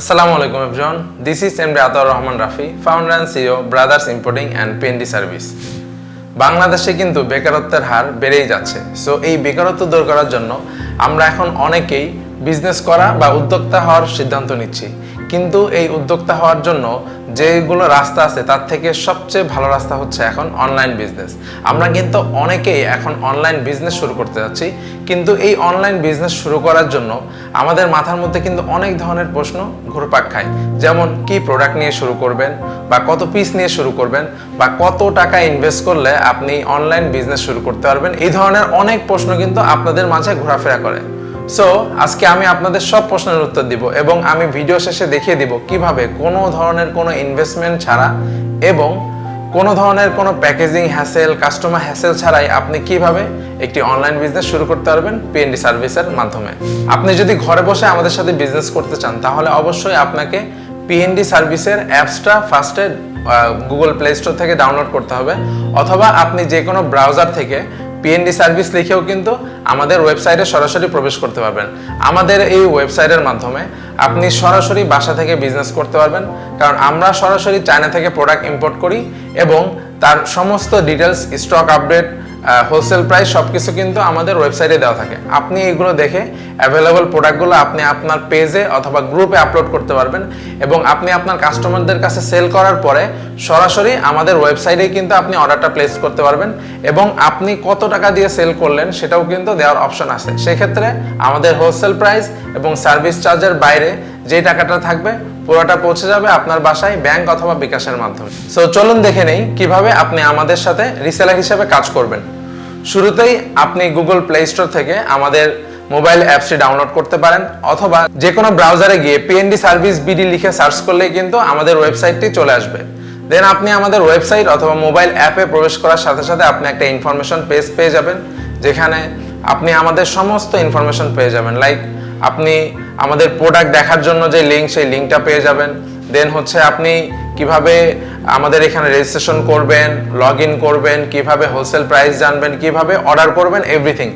আসসালামু আলাইকুম everyone this is M রাতর Rahman Rafi founder and CEO brothers importing and PND service বাংলাদেশে কিন্তু বেকারত্বের হার বেড়েই যাচ্ছে। সো এই বেকারত্ব দূর করার জন্য আমরা এখন অনেকেই বিজনেস করা বা উদ্যোক্তা হওয়ার সিদ্ধান্ত নিচ্ছি। কিন্তু এই উদ্যোক্তা হওয়ার জন্য যেগুলো রাস্তা আছে, তার থেকে সবচেয়ে ভালো রাস্তা হচ্ছে এখন অনলাইন বিজনেস আমরা কিন্তু অনেকেই এখন অনলাইন বিজনেস শুরু করতে যাচ্ছি, কিন্তু এই অনলাইন বিজনেস শুরু করার জন্য আমাদের মাথার মধ্যে কিন্তু অনেক ধরনের প্রশ্ন ঘুরপাক খায়। যেমন, কি প্রোডাক্ট নিয়ে শুরু করবেন বা কত পিস নিয়ে শুরু করবেন বা কত টাকা ইনভেস্ট করলে আপনি অনলাইন বিজনেস শুরু করতে পারবেন, এই ধরনের অনেক প্রশ্ন কিন্তু আপনাদের মাঝে ঘোরাফেরা করে। সো আজকে আমি আপনাদের সব প্রশ্নের উত্তর দিব এবং আমি ভিডিও শেষে দেখিয়ে দিব কীভাবে কোনো ধরনের কোনো ইনভেস্টমেন্ট ছাড়া এবং কোনো ধরনের কোনো প্যাকেজিং হ্যাসেল কাস্টমার হ্যাসেল ছাড়াই আপনি কীভাবে একটি অনলাইন বিজনেস শুরু করতে পারবেন পিএনডি সার্ভিসের মাধ্যমে। আপনি যদি ঘরে বসে আমাদের সাথে বিজনেস করতে চান, তাহলে অবশ্যই আপনাকে পিএনডি সার্ভিসের অ্যাপসটা ফার্স্টে গুগল প্লে স্টোর থেকে ডাউনলোড করতে হবে। অথবা আপনি যে কোনো ব্রাউজার থেকে পিএনডি সার্ভিস লিখেও কিন্তু আমাদের ওয়েবসাইটে সরাসরি প্রবেশ করতে পারবেন। আমাদের এই ওয়েবসাইটের মাধ্যমে আপনি সরাসরি বাসা থেকে বিজনেস করতে পারবেন, কারণ আমরা সরাসরি চায়না থেকে প্রোডাক্ট ইম্পোর্ট করি এবং তার সমস্ত details stock update wholesale price সব কিছু কিন্তু আমাদের ওয়েবসাইটে দেওয়া থাকে। আপনি এগুলো দেখে অ্যাভেলেবল প্রোডাক্টগুলো আপনি আপনার পেজে অথবা গ্রুপে আপলোড করতে পারবেন এবং আপনি আপনার কাস্টমারদের কাছে সেল করার পরে সরাসরি আমাদের ওয়েবসাইটেই কিন্তু আপনি অর্ডারটা প্লেস করতে পারবেন এবং আপনি কত টাকা দিয়ে সেল করলেন সেটাও কিন্তু দেওয়ার অপশন আছে। সেক্ষেত্রে আমাদের হোলসেল প্রাইস এবং সার্ভিস চার্জের বাইরে যে টাকাটা থাকবে পুরোটা পৌঁছে যাবে আপনার বাসায় ব্যাংক অথবা বিকাশের মাধ্যমে। সো চলুন দেখে নেই কীভাবে আপনি আমাদের সাথে রিসেলার হিসেবে কাজ করবেন। শুরুতেই আপনি গুগল প্লে স্টোর থেকে আমাদের মোবাইল অ্যাপসটি ডাউনলোড করতে পারেন, অথবা যে কোনো ব্রাউজারে গিয়ে পিএনডি সার্ভিস বিডি লিখে সার্চ করলেই কিন্তু আমাদের ওয়েবসাইটটি চলে আসবে। দেন আপনি আমাদের ওয়েবসাইট অথবা মোবাইল অ্যাপে প্রবেশ করার সাথে সাথে আপনি একটা ইনফরমেশন পেজ পেয়ে যাবেন, যেখানে আপনি আমাদের সমস্ত ইনফরমেশন পেয়ে যাবেন। লাইক আপনি আমাদের প্রোডাক্ট দেখার জন্য যে লিঙ্ক সেই লিঙ্কটা পেয়ে যাবেন। দেন হচ্ছে আপনি কীভাবে আমাদের এখানে রেজিস্ট্রেশন করবেন লগ ইন করবেন, কীভাবে হোলসেল প্রাইস জানবেন, কীভাবে অর্ডার করবেন এভরিথিং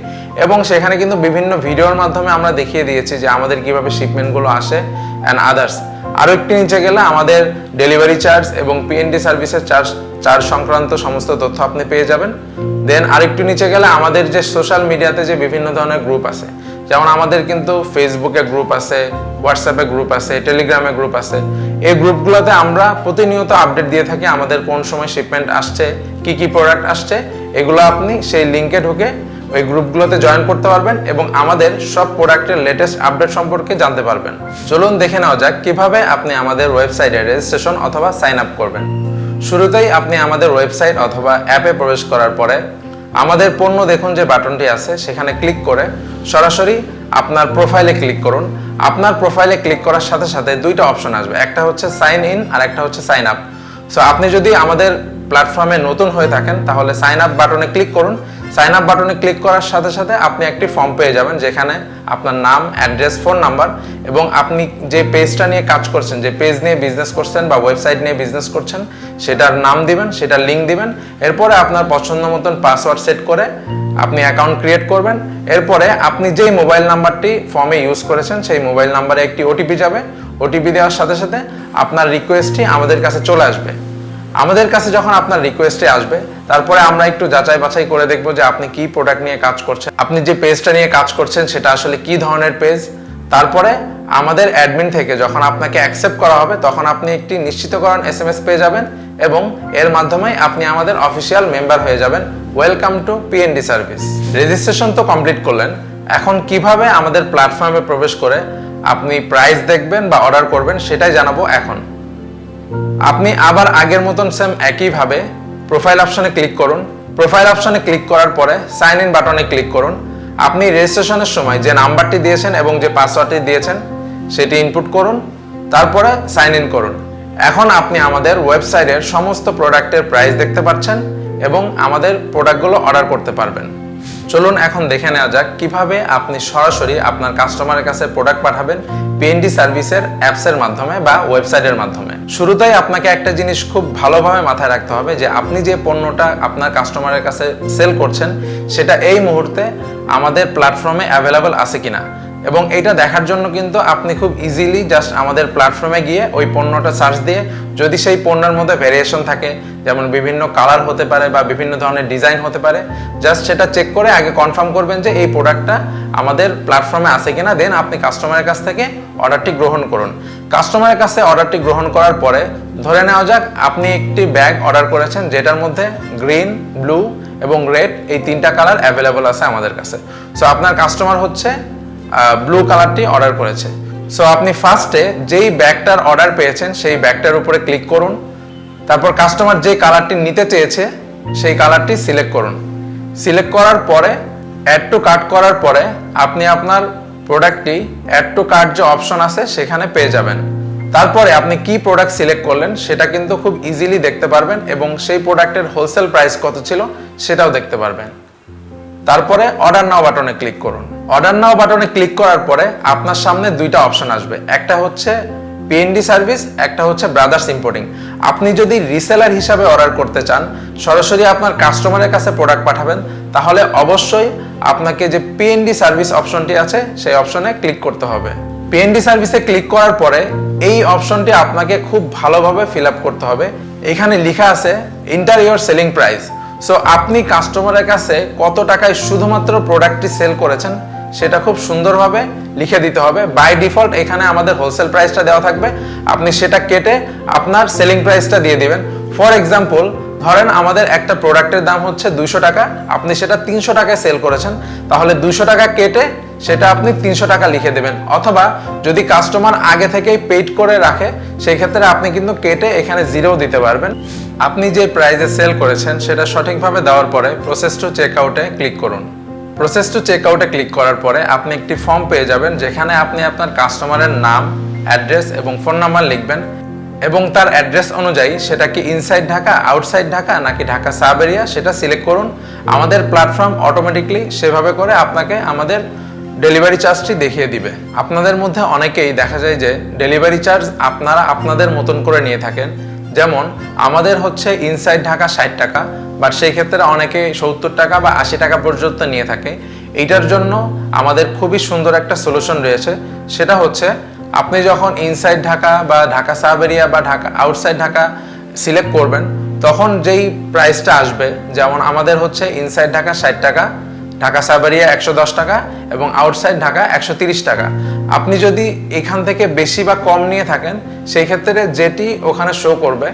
এবং সেখানে কিন্তু বিভিন্ন ভিডিওর মাধ্যমে আমরা দেখিয়ে দিয়েছি যে আমাদের কীভাবে শিপমেন্টগুলো আসে অ্যান্ড আদার্স আরও একটু নিচে গেলে আমাদের ডেলিভারি চার্জ এবং পিএনডি সার্ভিসের চার্জ চার্জ সংক্রান্ত সমস্ত তথ্য আপনি পেয়ে যাবেন। দেন আরেকটু নিচে গেলে আমাদের যে সোশ্যাল মিডিয়াতে যে বিভিন্ন ধরনের গ্রুপ আছে, যেমন আমাদের কিন্তু ফেসবুকে গ্রুপ আছে হোয়াটসঅ্যাপে গ্রুপ আছে টেলিগ্রামে গ্রুপ আছে, এই গ্রুপগুলোতে আমরা প্রতিনিয়ত আপডেট দিয়ে থাকি আমাদের কোন সময় শিপমেন্ট আসছে, কি কি প্রোডাক্ট আসছে, এগুলো আপনি সেই লিঙ্কে ঢুকে ওই গ্রুপগুলোতে জয়েন করতে পারবেন এবং আমাদের সব প্রোডাক্টের লেটেস্ট আপডেট সম্পর্কে জানতে পারবেন। চলুন দেখে নেওয়া যাক কীভাবে আপনি আমাদের ওয়েবসাইটে রেজিস্ট্রেশন অথবা সাইন আপ করবেন। শুরুতেই আপনি আমাদের ওয়েবসাইট অথবা অ্যাপে প্রবেশ করার পরে আমাদের পণ্য দেখুন যে বাটনটি আছে, সেখানে ক্লিক করে সরাসরি আপনার প্রোফাইলে ক্লিক করুন। আপনার প্রোফাইলে ক্লিক করার সাথে সাথে দুইটা অপশন আসবে, একটা হচ্ছে সাইন ইন আর একটা হচ্ছে সাইন আপ। সো আপনি যদি আমাদের প্ল্যাটফর্মে নতুন হয়ে থাকেন, তাহলে সাইন আপ বাটনে ক্লিক করুন। সাইন আপ বাটনে ক্লিক করার সাথে সাথে আপনি একটি ফর্ম পেয়ে যাবেন যেখানে আপনার নাম, অ্যাড্রেস, ফোন নাম্বার এবং আপনি যে পেজটা নিয়ে কাজ করছেন, যে পেজ নিয়ে বিজনেস করছেন বা ওয়েবসাইট নিয়ে বিজনেস করছেন, সেটার নাম দিবেন, সেটার লিঙ্ক দিবেন, এরপরে আপনার পছন্দ মতন পাসওয়ার্ড সেট করে আপনি অ্যাকাউন্ট ক্রিয়েট করবেন, এরপরে আপনি যেই মোবাইল নাম্বারটি ফর্মে ইউজ করেছেন, সেই মোবাইল নাম্বারে একটি ওটিপি যাবে ওটিপি দেওয়ার সাথে সাথে আপনার রিকোয়েস্টটি আমাদের কাছে চলে আসবে। আমাদের কাছে যখন আপনার রিকোয়েস্টে আসবে, তারপরে আমরা একটু যাচাই বাছাই করে দেখব যে আপনি কি প্রোডাক্ট নিয়ে কাজ করছেন। আপনি যে পেজটা নিয়ে কাজ করছেন, সেটা আসলে কি ধরনের পেজ তারপরে আমাদের অ্যাডমিন থেকে যখন আপনাকে অ্যাকসেপ্ট করা হবে, তখন আপনি একটি নিশ্চিতকরণ এস এম এস পেয়ে যাবেন এবং এর মাধ্যমে আপনি আমাদের অফিসিয়াল মেম্বার হয়ে যাবেন। Welcome to PND service registration তো কমপ্লিট করলেন। এখন কীভাবে আমাদের প্ল্যাটফর্মে প্রবেশ করে আপনি প্রাইস দেখবেন বা অর্ডার করবেন, সেটাই জানাব এখন। আপনি আবার আগের মতন সেম একইভাবে প্রোফাইল অপশনে ক্লিক করুন। প্রোফাইল অপশনে ক্লিক করার পরে সাইন ইন বাটনে ক্লিক করুন। আপনি রেজিস্ট্রেশনের সময় যে নাম্বারটি দিয়েছেন এবং যে পাসওয়ার্ডটি দিয়েছেন, সেটি ইনপুট করুন, তারপরে সাইন ইন করুন। এখন আপনি আমাদের ওয়েবসাইটের সমস্ত প্রোডাক্টের প্রাইস দেখতে পাচ্ছেন এবং আমাদের প্রোডাক্টগুলো অর্ডার করতে পারবেন। চলুন এখন দেখে নেওয়া যাক কীভাবে আপনি সরাসরি আপনার কাস্টমারের কাছে প্রোডাক্ট পাঠাবেন পিএনডি সার্ভিসের অ্যাপসের মাধ্যমে বা ওয়েবসাইটের মাধ্যমে। শুরুতেই আপনাকে একটা জিনিস খুব ভালোভাবে মাথায় রাখতে হবে যে আপনি যে পণ্যটা আপনার কাস্টমারের কাছে সেল করছেন, সেটা এই মুহূর্তে আমাদের প্ল্যাটফর্মে অ্যাভেলেবল আছে কিনা। এবং এটা দেখার জন্য কিন্তু আপনি খুব ইজিলি জাস্ট আমাদের প্ল্যাটফর্মে গিয়ে ওই পণ্যটা সার্চ দিয়ে যদি সেই পণ্যের মধ্যে ভেরিয়েশন থাকে, যেমন বিভিন্ন কালার হতে পারে বা বিভিন্ন ধরনের ডিজাইন হতে পারে জাস্ট সেটা চেক করে আগে কনফার্ম করবেন যে এই প্রোডাক্টটা আমাদের প্ল্যাটফর্মে আছে কিনা দেন আপনি কাস্টমারের কাছ থেকে অর্ডারটি গ্রহণ করুন। কাস্টমারের কাছে অর্ডারটি গ্রহণ করার পরে ধরে নেওয়া যাক, আপনি একটি ব্যাগ অর্ডার করেছেন যেটার মধ্যে গ্রিন ব্লু এবং রেড এই তিনটা কালার অ্যাভেলেবল আছে আমাদের কাছে। সো আপনার কাস্টমার হচ্ছে ব্লু কালারটি অর্ডার করেছে। সো আপনি ফার্স্টে যেই ব্যাগটার অর্ডার পেয়েছেন, সেই ব্যাগটার উপরে ক্লিক করুন। তারপর কাস্টমার যে কালারটি নিতে চেয়েছে, সেই কালারটি সিলেক্ট করুন। সিলেক্ট করার পরে অ্যাড টু কার্ট করার পরে, আপনি আপনার প্রোডাক্টটি অ্যাড টু কার্ট যে অপশন আছে, সেখানে পেয়ে যাবেন। তারপরে আপনি কি প্রোডাক্ট সিলেক্ট করলেন, সেটা কিন্তু খুব ইজিলি দেখতে পারবেন এবং সেই প্রোডাক্টের হোলসেল প্রাইস কত ছিল, সেটাও দেখতে পারবেন। তারপরে অর্ডার নাও বাটনে ক্লিক করুন। অর্ডার নাও বাটনে ক্লিক করার পরে আপনার সামনে দুইটা অপশন আসবে। একটা হচ্ছে পিএনডি সার্ভিস একটা হচ্ছে ব্রাদার্স ইম্পোর্টিং আপনি যদি রিসেলার হিসাবে অর্ডার করতে চান, সরাসরি আপনার কাস্টমারের কাছে প্রোডাক্ট পাঠাবেন, তাহলে অবশ্যই আপনাকে যে পিএনডি সার্ভিস অপশনটি আছে, সেই অপশনে ক্লিক করতে হবে। পিএনডি সার্ভিসে ক্লিক করার পরে এই অপশনটি আপনাকে খুব ভালোভাবে ফিল আপ করতে হবে। এখানে লেখা আছে enter your selling price so আপনি কাস্টমারের কাছে কত টাকায় শুধুমাত্র প্রোডাক্টটি সেল করেছেন সেটা খুব সুন্দরভাবে লিখে দিতে হবে। বাই ডিফল্ট এখানে আমাদের হোলসেল প্রাইসটা দেওয়া থাকবে। আপনি সেটা কেটে আপনার সেলিং প্রাইসটা দিয়ে দিবেন। ফর এক্সাম্পল ধরেন আমাদের একটা প্রোডাক্টের দাম হচ্ছে দুইশো টাকা। আপনি সেটা তিনশো টাকায় সেল করেছেন। তাহলে দুইশো টাকা কেটে সেটা আপনি তিনশো টাকা লিখে দেবেন। অথবা যদি কাস্টমার আগে থেকেই পেড করে রাখে সেই ক্ষেত্রে আপনি কিন্তু কেটে এখানে জিরো দিতে পারবেন। আপনি যে প্রাইজে সেল করেছেন, সেটা সঠিকভাবে দেওয়ার পরে প্রসেস টু চেক আউটে ক্লিক করুন। প্রসেস টু চেক আউটে ক্লিক করার পরে আপনি একটি ফর্ম পেয়ে যাবেন, যেখানে আপনি আপনার কাস্টমারের নাম অ্যাড্রেস এবং ফোন নাম্বার লিখবেন এবং তার অ্যাড্রেস অনুযায়ী সেটা কি ইনসাইড ঢাকা আউটসাইড ঢাকা নাকি ঢাকা সাব এরিয়া সেটা সিলেক্ট করুন। আমাদের প্ল্যাটফর্ম অটোমেটিকলি সেভাবে করে আপনাকে আমাদের ডেলিভারি চার্জটি দেখিয়ে দিবে। আপনাদের মধ্যে অনেকেই দেখা যায় যে ডেলিভারি চার্জ আপনারা আপনাদের মতন করে নিয়ে থাকেন। যেমন, আমাদের হচ্ছে ইনসাইড ঢাকা ষাট টাকা বাট সেই ক্ষেত্রে অনেকে সত্তর টাকা বা আশি টাকা পর্যন্ত নিয়ে থাকে। এইটার জন্য আমাদের খুবই সুন্দর একটা সলিউশন রয়েছে। সেটা হচ্ছে, আপনি যখন ইনসাইড ঢাকা বা ঢাকা সাব এরিয়া বা ঢাকা আউটসাইড ঢাকা সিলেক্ট করবেন, তখন যেই প্রাইসটা আসবে, যেমন আমাদের হচ্ছে ইনসাইড ঢাকা ষাট টাকা, ঢাকা সাবারিয়া একশো দশ টাকা এবং আউটসাইড ঢাকা একশো তিরিশ টাকা। আপনি যদি এখান থেকে বেশি বা কম নিয়ে থাকেন সেই ক্ষেত্রে যেটি ওখানে শো করবে,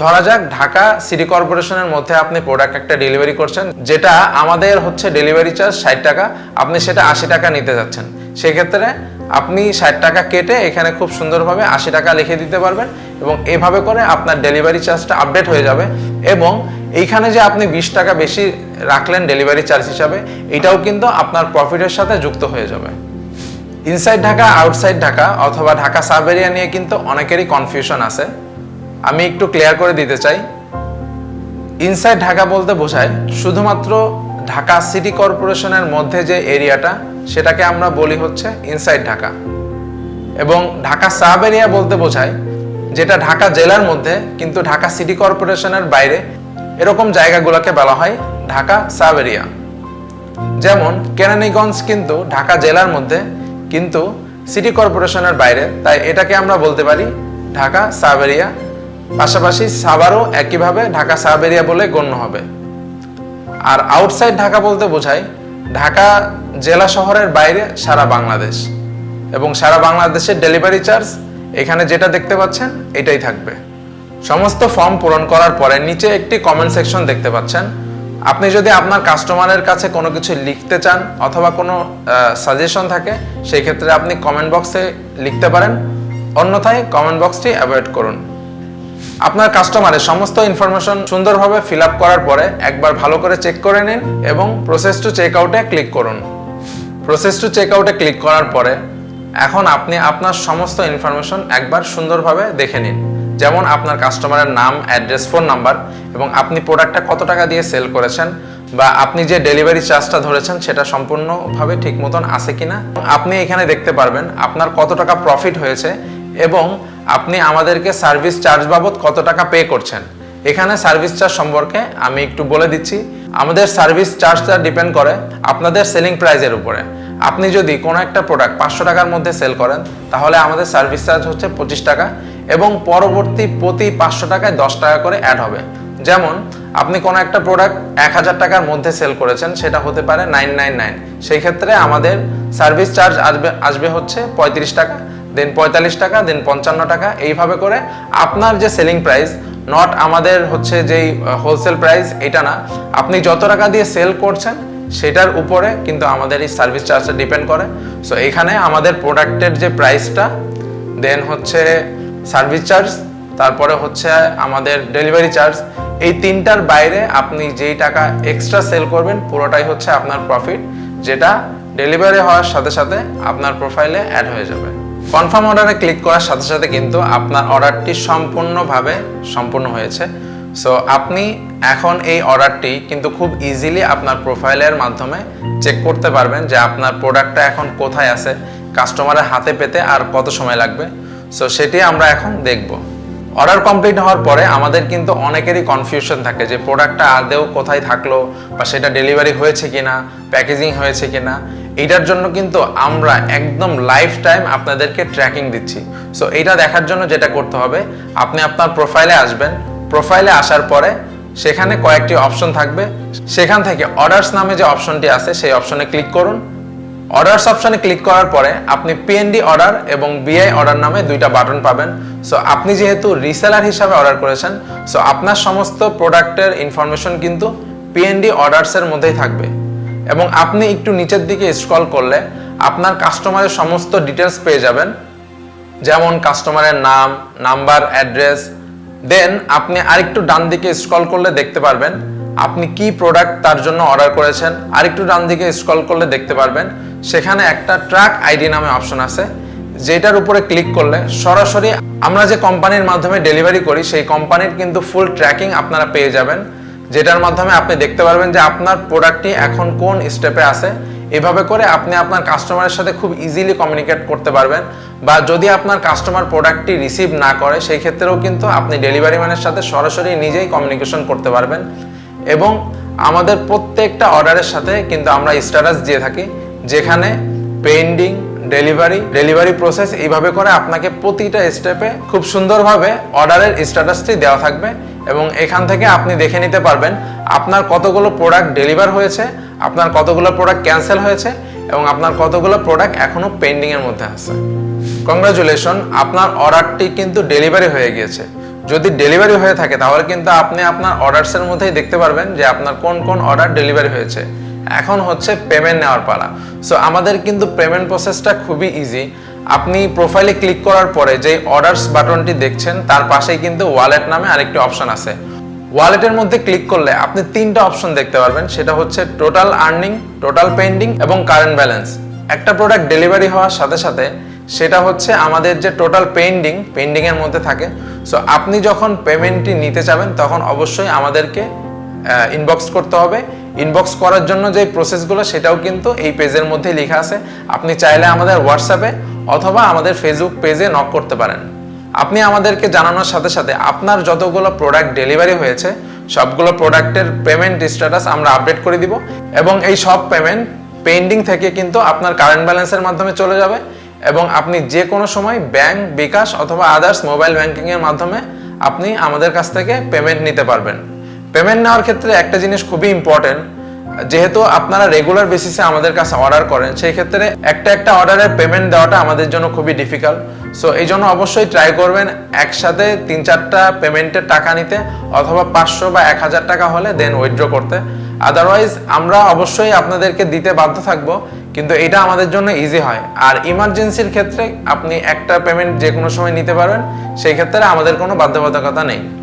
ধরা যাক ঢাকা সিটি কর্পোরেশনের মধ্যে আপনি প্রোডাক্ট একটা ডেলিভারি করছেন, যেটা আমাদের হচ্ছে ডেলিভারি চার্জ ষাট টাকা, আপনি সেটা আশি টাকা নিতে যাচ্ছেন। সেই ক্ষেত্রে আপনি ষাট টাকা কেটে এখানে খুব সুন্দরভাবে আশি টাকা লিখে দিতে পারবেন এবং এভাবে করে আপনার ডেলিভারি চার্জটা আপডেট হয়ে যাবে এবং এইখানে যে আপনি বিশ টাকা বেশি রাখলেন ডেলিভারি চার্জ হিসাবে, এটাও কিন্তু আপনার প্রফিটের সাথে যুক্ত হয়ে যাবে। ইনসাইড ঢাকা আউটসাইড ঢাকা অথবা ঢাকা সাব এরিয়া নিয়ে কিন্তু অনেকেরই কনফিউশন আছে। আমি একটু ক্লিয়ার করে দিতে চাই। ইনসাইড ঢাকা বলতে বোঝায় শুধুমাত্র ঢাকা সিটি কর্পোরেশনের মধ্যে যে এরিয়াটা সেটাকে আমরা বলি হচ্ছে ইনসাইড ঢাকা এবং ঢাকা সাব এরিয়া বলতে বোঝায় যেটা ঢাকা জেলার মধ্যে, কিন্তু ঢাকা সিটি কর্পোরেশনের বাইরে এরকম জায়গাগুলোকে বলা হয় ঢাকা সাব এরিয়া যেমন কেরানীগঞ্জ কিন্তু ঢাকা জেলার মধ্যে কিন্তু সিটি কর্পোরেশনের বাইরে, তাই এটাকে আমরা বলতে পারি ঢাকা সাব এরিয়া পাশাপাশি সাভারও একইভাবে ঢাকা সাব এরিয়া বলে গণ্য হবে। আর আউটসাইড ঢাকা বলতে বোঝায় ঢাকা জেলা শহরের বাইরে সারা বাংলাদেশ। এবং সারা বাংলাদেশের ডেলিভারি চার্জ এখানে যেটা দেখতে পাচ্ছেন, এটাই থাকবে। সমস্ত ফর্ম পূরণ করার পরে নিচে একটি কমেন্ট সেকশন দেখতে পাচ্ছেন। আপনি যদি আপনার কাস্টমারের কাছে কোনো কিছু লিখতে চান অথবা কোনো সাজেশন থাকে, সেই ক্ষেত্রে আপনি কমেন্ট বক্সে লিখতে পারেন। অন্যথায় কমেন্ট বক্সটি অ্যাভয়েড করুন। আপনার কাস্টমারের সমস্ত ইনফরমেশন সুন্দরভাবে ফিল আপ করার পরে একবার ভালো করে চেক করে নিন এবং প্রসেস টু চেক আউটে ক্লিক করুন। প্রসেস টু চেক আউটে ক্লিক করার পরে এখন আপনি আপনার সমস্ত ইনফরমেশন একবার সুন্দরভাবে দেখে নিন। যেমন আপনার কাস্টমারের নাম অ্যাড্রেস ফোন নাম্বার এবং আপনি প্রোডাক্টটা কত টাকা দিয়ে সেল করেছেন বা আপনি যে ডেলিভারি চার্জটা ধরেছেন সেটা সম্পূর্ণভাবে ঠিক মতন আছে কিনা। আপনি এখানে দেখতে পারবেন আপনার কত টাকা প্রফিট হয়েছে এবং আপনি আমাদেরকে সার্ভিস চার্জ বাবদ কত টাকা পে করছেন। এখানে সার্ভিস চার্জ সম্পর্কে আমি একটু বলে দিচ্ছি। আমাদের সার্ভিস চার্জটা ডিপেন্ড করে আপনাদের সেলিং প্রাইজের উপরে। আপনি যদি কোনো একটা প্রোডাক্ট পাঁচশো টাকার মধ্যে সেল করেন, তাহলে আমাদের সার্ভিস চার্জ হচ্ছে পঁচিশ টাকা এবং পরবর্তী প্রতি পাঁচশো টাকায় দশ টাকা করে অ্যাড হবে। যেমন, আপনি কোনো একটা প্রোডাক্ট এক হাজার টাকার মধ্যে সেল করেছেন, সেটা হতে পারে নাইন নাইন নাইন সেই ক্ষেত্রে আমাদের সার্ভিস চার্জ আসবে আসবে হচ্ছে পঁয়ত্রিশ টাকা দেন পঁয়তাল্লিশ টাকা দেন পঞ্চান্ন টাকা। এইভাবে করে আপনার যে সেলিং প্রাইস নট আমাদের হচ্ছে যেই হোলসেল প্রাইস এটা না। আপনি যত টাকা দিয়ে সেল করছেন, সেটার উপরে কিন্তু আমাদের এই সার্ভিস চার্জটা ডিপেন্ড করে। সো এখানে আমাদের প্রোডাক্টের যে প্রাইসটা দেন হচ্ছে সার্ভিস চার্জ, তারপরে হচ্ছে আমাদের ডেলিভারি চার্জ। এই তিনটার বাইরে আপনি যেই টাকা এক্সট্রা সেল করবেন, পুরোটাই হচ্ছে আপনার প্রফিট যেটা ডেলিভারি হওয়ার সাথে সাথে আপনার প্রোফাইলে অ্যাড হয়ে যাবে। কনফার্ম অর্ডারে ক্লিক করার সাথে সাথে কিন্তু আপনার অর্ডারটি সম্পূর্ণভাবে সম্পূর্ণ হয়েছে। সো আপনি এখন এই অর্ডারটি কিন্তু খুব ইজিলি আপনার প্রোফাইলের মাধ্যমে চেক করতে পারবেন যে আপনার প্রোডাক্টটা এখন কোথায় আছে কাস্টমারের হাতে পেতে আর কত সময় লাগবে। সো সেটি আমরা এখন দেখব। অর্ডার কমপ্লিট হওয়ার পরে আমাদের কিন্তু অনেকেরই কনফিউশন থাকে যে প্রোডাক্টটা আদেও কোথায় থাকল বা সেটা ডেলিভারি হয়েছে কিনা প্যাকেজিং হয়েছে কিনা, এটার জন্য কিন্তু আমরা একদম লাইফ টাইম আপনাদেরকে ট্র্যাকিং দিচ্ছি। সো এটা দেখার জন্য যেটা করতে হবে, আপনি আপনার প্রোফাইলে আসবেন। প্রোফাইলে আসার পরে সেখানে কয়েকটি অপশন থাকবে। সেখান থেকে অর্ডারস নামে যে অপশনটি আছে, সেই অপশনে ক্লিক করুন। অর্ডারস অপশনে ক্লিক করার পরে আপনি পিএনডি অর্ডার এবং বিআই অর্ডার নামে দুইটা বাটন পাবেন। সো আপনি যেহেতু রিসেলার হিসাবে অর্ডার করেছেন সো আপনার সমস্ত প্রোডাক্টের ইনফরমেশন কিন্তু পিএনডি অর্ডারসের মধ্যেই থাকবে। এবং আপনি একটু নিচের দিকে স্ক্রল করলে আপনার কাস্টমারের সমস্ত ডিটেলস পেয়ে যাবেন। যেমন কাস্টমারের নাম নাম্বার অ্যাড্রেস দেন আপনি আরেকটু ডান দিকে স্ক্রল করলে দেখতে পারবেন, আপনি কি প্রোডাক্ট তার জন্য অর্ডার করেছেন। আরেকটু ডান দিকে স্ক্রল করলে দেখতে পারবেন সেখানে একটা ট্র্যাক আইডি নামে অপশন আছে, যেটার উপরে ক্লিক করলে সরাসরি আমরা যে কোম্পানির মাধ্যমে ডেলিভারি করি, সেই কোম্পানির কিন্তু ফুল ট্র্যাকিং আপনারা পেয়ে যাবেন, যেটার মাধ্যমে আপনি দেখতে পারবেন যে আপনার প্রোডাক্টটি এখন কোন স্টেপে আছে। এভাবে করে আপনি আপনার কাস্টমারের সাথে খুব ইজিলি কমিউনিকেট করতে পারবেন, বা যদি আপনার কাস্টমার প্রোডাক্টটি রিসিভ না করে, সেই ক্ষেত্রেও কিন্তু আপনি ডেলিভারি ম্যানের সাথে সরাসরি নিজেই কমিউনিকেশন করতে পারবেন। এবং আমাদের প্রত্যেকটা অর্ডারের সাথে কিন্তু আমরা স্ট্যাটাস দিয়ে থাকি। যেখানে পেন্ডিং, ডেলিভারি ডেলিভারি প্রসেস এইভাবে করে আপনাকে প্রতিটা স্টেপে খুব সুন্দরভাবে অর্ডারের স্ট্যাটাসটি দেওয়া থাকবে এবং এখান থেকে আপনি দেখে নিতে পারবেন আপনার কতগুলো প্রোডাক্ট ডেলিভার হয়েছে, আপনার কতগুলো প্রোডাক্ট ক্যান্সেল হয়েছে এবং আপনার কতগুলো প্রোডাক্ট এখনও পেন্ডিংয়ের মধ্যে আছে। কংগ্রাচুলেশন আপনার অর্ডারটি কিন্তু ডেলিভারি হয়ে গিয়েছে। যদি ডেলিভারি হয়ে থাকে তাহলে কিন্তু আপনি আপনার অর্ডারসের মধ্যেই দেখতে পারবেন যে আপনার কোন কোন অর্ডার ডেলিভারি হয়েছে। এখন হচ্ছে পেমেন্ট নেওয়ার পালা। সো আমাদের কিন্তু পেমেন্ট প্রসেসটা খুবই ইজি আপনি প্রোফাইলে ক্লিক করার পরে যে অর্ডারস বাটনটি দেখছেন, তার পাশেই কিন্তু ওয়ালেট নামে আরেকটি অপশন আছে। ওয়ালেটের মধ্যে ক্লিক করলে আপনি তিনটা অপশন দেখতে পারবেন। সেটা হচ্ছে টোটাল আর্নিং টোটাল পেন্ডিং এবং কারেন্ট ব্যালেন্স একটা প্রোডাক্ট ডেলিভারি হওয়ার সাথে সাথে সেটা হচ্ছে আমাদের যে টোটাল পেন্ডিং পেন্ডিং এর মধ্যে থাকে। সো আপনি যখন পেমেন্টটি নিতে চাবেন তখন অবশ্যই আমাদেরকে ইনবক্স করতে হবে। ইনবক্স করার জন্য যে প্রসেসগুলো সেটাও কিন্তু এই পেজের মধ্যে লেখা আছে। আপনি চাইলে আমাদের হোয়াটসঅ্যাপে অথবা আমাদের ফেসবুক পেজে নক করতে পারেন। আপনি আমাদেরকে জানানোর সাথে সাথে আপনার যতগুলো প্রোডাক্ট ডেলিভারি হয়েছে, সবগুলো প্রোডাক্টের পেমেন্ট স্ট্যাটাস আমরা আপডেট করে দিব এবং এই সব পেমেন্ট পেন্ডিং থেকে কিন্তু আপনার কারেন্ট ব্যালেন্সের মাধ্যমে চলে যাবে এবং আপনি যে কোনো সময় ব্যাংক বিকাশ অথবা আদার্স মোবাইল ব্যাংকিংয়ের মাধ্যমে আপনি আমাদের কাছ থেকে পেমেন্ট নিতে পারবেন। পেমেন্ট নেওয়ার ক্ষেত্রে একটা জিনিস খুবই ইম্পর্টেন্ট যেহেতু আপনারা রেগুলার বেসিসে আমাদের কাছে অর্ডার করেন, সেই ক্ষেত্রে একটা একটা অর্ডারের পেমেন্ট দেওয়াটা আমাদের জন্য খুবই ডিফিকাল্ট সো এই জন্য অবশ্যই ট্রাই করবেন একসাথে তিন চারটা পেমেন্টের টাকা নিতে, অথবা পাঁচশো বা এক হাজার টাকা হলে দেন উইথড্র করতে। আদারওয়াইজ আমরা অবশ্যই আপনাদেরকে দিতে বাধ্য থাকব, কিন্তু এটা আমাদের জন্য ইজি হয়। আর ইমার্জেন্সির ক্ষেত্রে আপনি একটা পেমেন্ট যে কোনো সময় নিতে পারবেন, সেই ক্ষেত্রে আমাদের কোনো বাধ্যবাধকতা নেই।